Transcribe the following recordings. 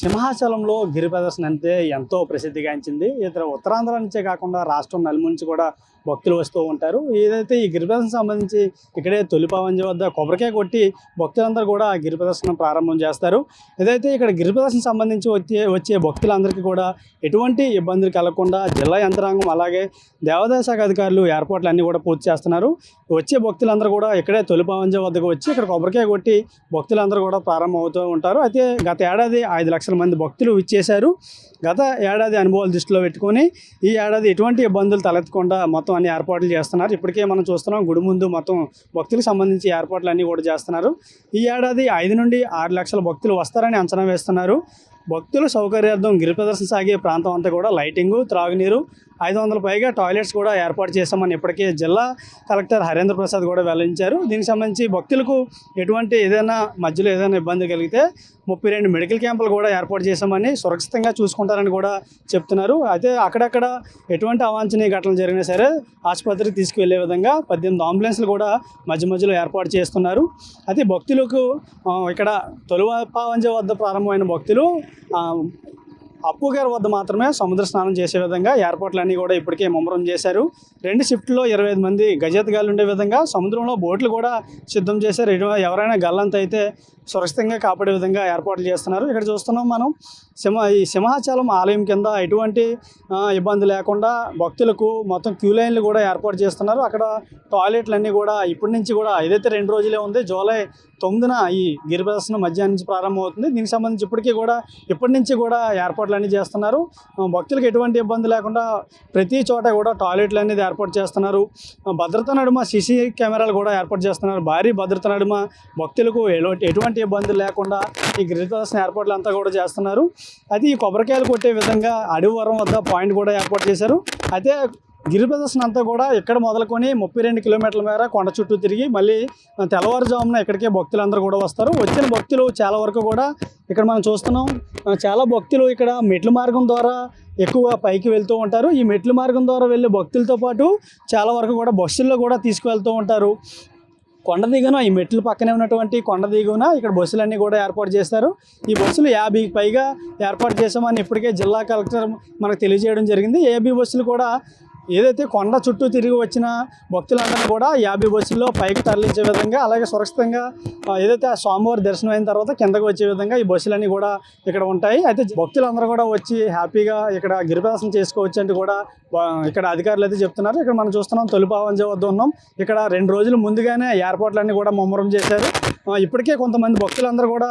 సింహాచలంలో గిరి ప్రదర్శన అంటే ఎంతో ప్రసిద్ధిగాంచింది. ఇతర ఉత్తరాంధ్ర నుంచే కాకుండా రాష్ట్రం నలుమూల నుంచి కూడా భక్తులు వస్తూ ఉంటారు. ఏదైతే ఈ గిరి ప్రదర్శన సంబంధించి ఇక్కడే తొలిపావంజ వద్ద కొబ్బరికాయ కొట్టి భక్తులందరూ కూడా గిరి ప్రదర్శన ప్రారంభం చేస్తారు. ఏదైతే ఇక్కడ గిరి ప్రదర్శన సంబంధించి వచ్చే వచ్చే భక్తులందరికీ కూడా ఎటువంటి ఇబ్బందులు కలగకుండా జిల్లా యంత్రాంగం అలాగే దేవాదాయ శాఖ అధికారులు ఏర్పాట్లు అన్నీ కూడా పూర్తి చేస్తున్నారు. వచ్చే భక్తులందరూ కూడా ఇక్కడే తొలిపావంజ వద్దకు వచ్చి ఇక్కడ కొబ్బరికాయ కొట్టి భక్తులందరూ కూడా ప్రారంభం అవుతూ ఉంటారు. అయితే గత ఏడాది ఐదు లక్షల మంది భక్తులు ఇచ్చేశారు గత ఏడాది అనుభవాలు దృష్టిలో పెట్టుకొని ఈ ఏడాది ఎటువంటి ఇబ్బందులు తలెత్తకుండా మొత్తం అన్ని ఏర్పాట్లు చేస్తున్నారు. ఇప్పటికే మనం చూస్తున్నాం గుడి ముందు మొత్తం భక్తులకు సంబంధించి ఏర్పాట్లు అన్నీ కూడా చేస్తున్నారు. ఈ ఏడాది ఐదు నుండి ఆరు లక్షల భక్తులు వస్తారని అంచనా వేస్తున్నారు. భక్తుల సౌకర్యార్థం గిరి ప్రదర్శన సాగే ప్రాంతం అంతా కూడా లైటింగు త్రాగునీరు ఐదు వందల పైగా టాయిలెట్స్ కూడా ఏర్పాటు చేశామని ఇప్పటికే జిల్లా కలెక్టర్ హరేంద్ర ప్రసాద్ కూడా వెల్లడించారు. దీనికి సంబంధించి భక్తులకు ఎటువంటి ఏదైనా మధ్యలో ఏదైనా ఇబ్బంది కలిగితే ముప్పై రెండు మెడికల్ క్యాంపులు కూడా ఏర్పాటు చేశామని సురక్షితంగా చూసుకుంటారని కూడా చెప్తున్నారు. అయితే అక్కడక్కడ ఎటువంటి అవాంఛనీయ ఘటనలు జరిగినా సరే ఆసుపత్రికి తీసుకువెళ్ళే విధంగా పద్దెనిమిది అంబులెన్స్లు కూడా మధ్య మధ్యలో ఏర్పాటు చేస్తున్నారు. అయితే భక్తులకు ఇక్కడ ఇక్కడ తొలిపావంజ వద్ద ప్రారంభమైన భక్తులు ఆ, అప్పు గారి వద్ద మాత్రమే సముద్ర స్నానం చేసే విధంగా ఏర్పాట్లన్నీ కూడా ఇప్పటికే ముమ్మరం చేశారు. రెండు షిఫ్ట్లో ఇరవై ఐదు మంది గజేతగాలు ఉండే విధంగా సముద్రంలో బోట్లు కూడా సిద్ధం చేశారు. ఎవరైనా గల్లంత అయితే సురక్షితంగా కాపాడే విధంగా ఏర్పాట్లు చేస్తున్నారు. ఇక్కడ చూస్తున్నాం మనం సింహ ఈ సింహాచలం ఆలయం కింద ఎటువంటి ఇబ్బంది లేకుండా భక్తులకు మొత్తం క్యూ లైన్లు కూడా ఏర్పాటు చేస్తున్నారు. అక్కడ టాయిలెట్లు అన్నీ కూడా ఇప్పటి నుంచి కూడా ఏదైతే రెండు రోజులే ఉంది జూలై తొమ్మిదిన ఈ గిరి ప్రదర్శన మధ్యాహ్నం నుంచి ప్రారంభమవుతుంది. దీనికి సంబంధించి ఇప్పటికీ కూడా ఇప్పటి నుంచి కూడా ఏర్పాట్లు అన్నీ చేస్తున్నారు. భక్తులకు ఎటువంటి ఇబ్బంది లేకుండా ప్రతి చోట కూడా టాయిలెట్లు అనేది ఏర్పాటు చేస్తున్నారు. భద్రతా భద్రత నడుమ సీసీ కెమెరాలు కూడా ఏర్పాటు చేస్తున్నారు. భారీ భద్రత నడుమ భక్తులకు ఎటువంటి ఇబ్బంది లేకుండా ఈ గిరిజన ఏర్పాట్లు అంతా కూడా చేస్తున్నారు. అది ఈ కొబ్బరికాయలు కొట్టే విధంగా అడవి వరం వద్ద పాయింట్ కూడా ఏర్పాటు చేశారు. అయితే గిరి ప్రదర్శన అంతా కూడా ఇక్కడ మొదలుకొని ముప్పై రెండు కిలోమీటర్ల మేర కొండ చుట్టూ తిరిగి మళ్ళీ తెల్లవారుజామున ఇక్కడికే భక్తులందరూ కూడా వస్తారు. వచ్చిన భక్తులు చాలా వరకు కూడా ఇక్కడ మనం చూస్తున్నాం. చాలా భక్తులు ఇక్కడ మెట్ల మార్గం ద్వారా ఎక్కువ పైకి వెళ్తూ ఉంటారు. ఈ మెట్ల మార్గం ద్వారా వెళ్ళే భక్తులతో పాటు చాలా వరకు కూడా బస్సుల్లో కూడా తీసుకువెళ్తూ ఉంటారు. కొండ దిగున ఈ మెట్లు పక్కనే ఉన్నటువంటి కొండ దిగున ఇక్కడ బస్సులన్నీ కూడా ఏర్పాటు చేస్తారు. ఈ బస్సులు యాభైకి పైగా ఏర్పాటు చేసామని ఇప్పటికే జిల్లా కలెక్టర్ మనకు తెలియజేయడం జరిగింది. ఏబీ బస్సులు కూడా ఏదైతే కొండ చుట్టూ తిరిగి వచ్చిన భక్తులందరినీ కూడా యాభై బస్సుల్లో పైకి తరలించే విధంగా అలాగే సురక్షితంగా ఏదైతే ఆ స్వామివారి దర్శనం అయిన తర్వాత కిందకు వచ్చే విధంగా ఈ బస్సులన్నీ కూడా ఇక్కడ ఉంటాయి. అయితే భక్తులందరూ కూడా వచ్చి హ్యాపీగా ఇక్కడ గిరిప్రదర్శనం చేసుకోవచ్చు అంటే కూడా ఇక్కడ అధికారులు అయితే చెప్తున్నారు. ఇక్కడ మనం చూస్తున్నాం తొలిపావంజ వద్ద ఉన్నాం. ఇక్కడ రెండు రోజులు ముందుగానే ఏర్పాట్లన్నీ కూడా ముమ్మరం చేశారు. ఇప్పటికే కొంతమంది భక్తులందరూ కూడా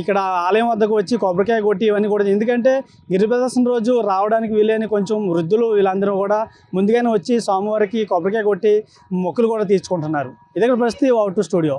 ఇక్కడ ఆలయం వద్దకు వచ్చి కొబ్బరికాయ కొట్టి ఇవన్నీ కూడా ఎందుకంటే గిరి ప్రదర్శన రోజు రావడానికి వీలేని కొంచెం వృద్ధులు వీళ్ళందరూ కూడా ముందుగానే వచ్చి స్వామివారికి కొబ్బరికాయ కొట్టి మొక్కులు కూడా తీర్చుకుంటున్నారు. ఇదే పరిస్థితి వావ్ టు స్టూడియో.